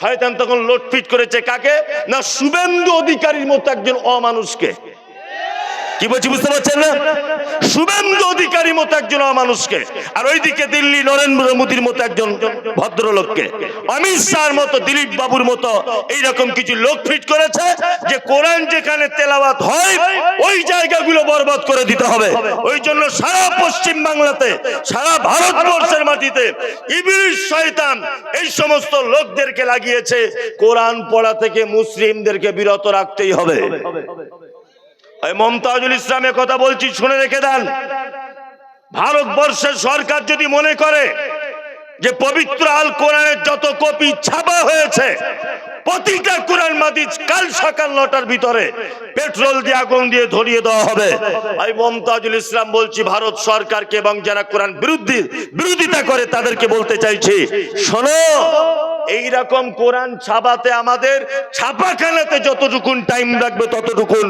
শয়তান তখন লোটপিট করেছে কাকে? না শুভেন্দু অধিকারীর মতো একজন অমানুষকে। কি বলছি বুঝতে পারছেন না? শুভেন্দু অধিকারী মতো একজন মানুষকে, আর ওইদিকে দিল্লি নরেন্দ্র মোদীর মতো একজন ভদ্রলোককে। অমিত শাহর মতো, দিলীপ বাবুর মতো এইরকম কিছু লোক ফিট করেছে যে কোরআন যেখানে তেলাওয়াত হয়, ওই জায়গাগুলো বরবাদ করে দিতে হবে। ওই জন্য সারা পশ্চিম বাংলাতে, সারা ভারতবর্ষের মাটিতে ইবলিশ শয়তান এই সমস্ত লোকদেরকে লাগিয়েছে। কোরআন পড়া থেকে মুসলিমদেরকে বিরত রাখতেই হবে। মমতাজুল ইসলামের কথা বলছি, শুনে রেখে দেন। ভারতবর্ষের সরকার যদি মনে করে যে পবিত্র আল কোরআনের যত কপি ছাপা হয়েছে, প্রতিটা কোরআন মাদিজ কাল সকাল নটার ভিতরে পেট্রোল দিয়ে, আগুন দিয়ে ধরিয়ে দেওয়া হবে। আমি মমতাজুল ইসলাম বলছি, ভারত সরকারকে এবং যারা কোরআন বিরুদ্ধে বিরোধিতা করে তাদেরকে বলতে চাইছি, শোনো। এইরকম কোরআন ছাপাতে আমাদের ছাপাখানাতে যতটুকুন টাইম লাগবে ততটুকুন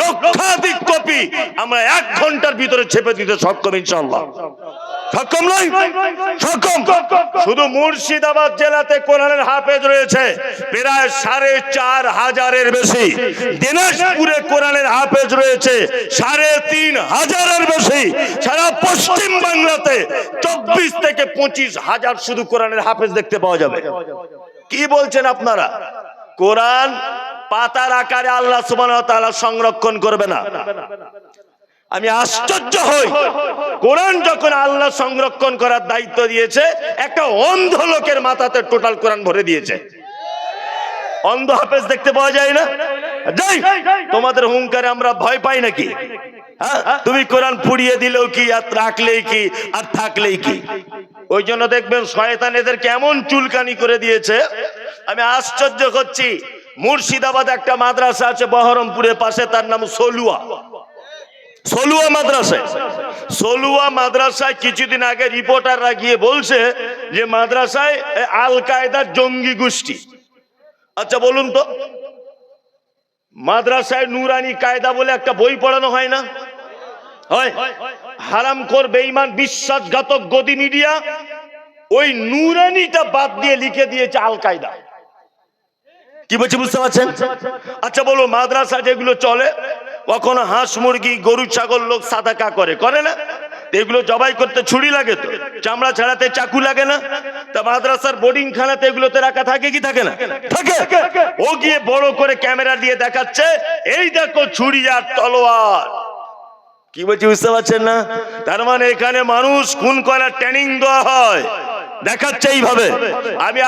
লক্ষাধিক কপি আমরা এক ঘণ্টার ভিতরে ছেপে দিতে সক্ষম ইনশাল্লাহ সক্ষম নয় সক্ষম। শুধু মুর্শিদাবাদ জেলাতে কোরআনের হাফেজ রয়েছে। প্রায় সাড়ে চার হাজারের বেশি। দিনাজপুরে কোরআনের হাফেজ রয়েছে, সাড়ে তিন হাজারের বেশি। সারা পশ্চিম বাংলাতে চব্বিশ থেকে পঁচিশ হাজার শুধু কোরআনের হাফেজ দেখতে পাওয়া যাবে। কি বলছেন আপনারা? কোরআন পাতার আকারে আল্লাহ তাআলা সংরক্ষণ করবে না। আমি আশ্চর্য হই। কোরআন যখন আল্লাহ সংরক্ষণ করার দায়িত্ব দিয়েছে, একটা অন্ধ লোকের মাথাতে টোটাল কোরআন ভরে দিয়েছে। অন্ধ হাফেজ দেখতে পাওয়া যায় না? যাই, তোমাদের হুঙ্কারে আমরা ভয় পাই নাকি? হ্যাঁ তুমি কোরআন পুড়িয়ে দিলেও কি, আর রাখলেই কি, আর থাকলেই কি? ওই জন্য দেখবেন শয়তান এদের কেমন চুলকানি করে দিয়েছে, আমি আশ্চর্য করছি। মুর্শিদাবাদ একটা মাদ্রাসা আছে, বহরমপুরের পাশে, তার নাম সলুয়া। সলুয়া মাদ্রাসায়। সলুয়া মাদ্রাসায় কিছুদিন আগে রিপোর্টাররা গিয়ে বলছে যে মাদ্রাসায় আল কায়দার জঙ্গি গোষ্ঠী। আচ্ছা বলুন তো, মাদ্রাসায় নুরানি কায়দা বলে একটা বই পড়ানো হয় না? হয়। হারামখোর, বেঈমান, বিশ্বাসঘাতক গদি মিডিয়া ওই নুরানিটা বাদ দিয়ে লিখে দিয়েছে আল কায়দা কি বলছি, বুঝতে পারছেন? আচ্ছা বলো মাদ্রাসা যেগুলো চলে কখনো হাঁস, মুরগি, গরু, ছাগল লোক সাদাকা করে করে না? এগুলো জবাই করতে ছুরি লাগে তো। চামড়া ছাড়াতে চাকু লাগে না? তা মাদ্রাসার বোর্ডিং খানাতে এগুলোতে রাখা থাকে কি থাকে না? থাকে। ও গিয়ে বড় করে ক্যামেরা দিয়ে দেখাচ্ছে, এই দেখো ছুরি আর তলোয়ার। কি বলছি, বুঝতে পারছেন না? তার মানে এখানে মানুষ খুন করার ট্রেনিং দেওয়া হয়। দেখাচ্ছে এইভাবে। আমি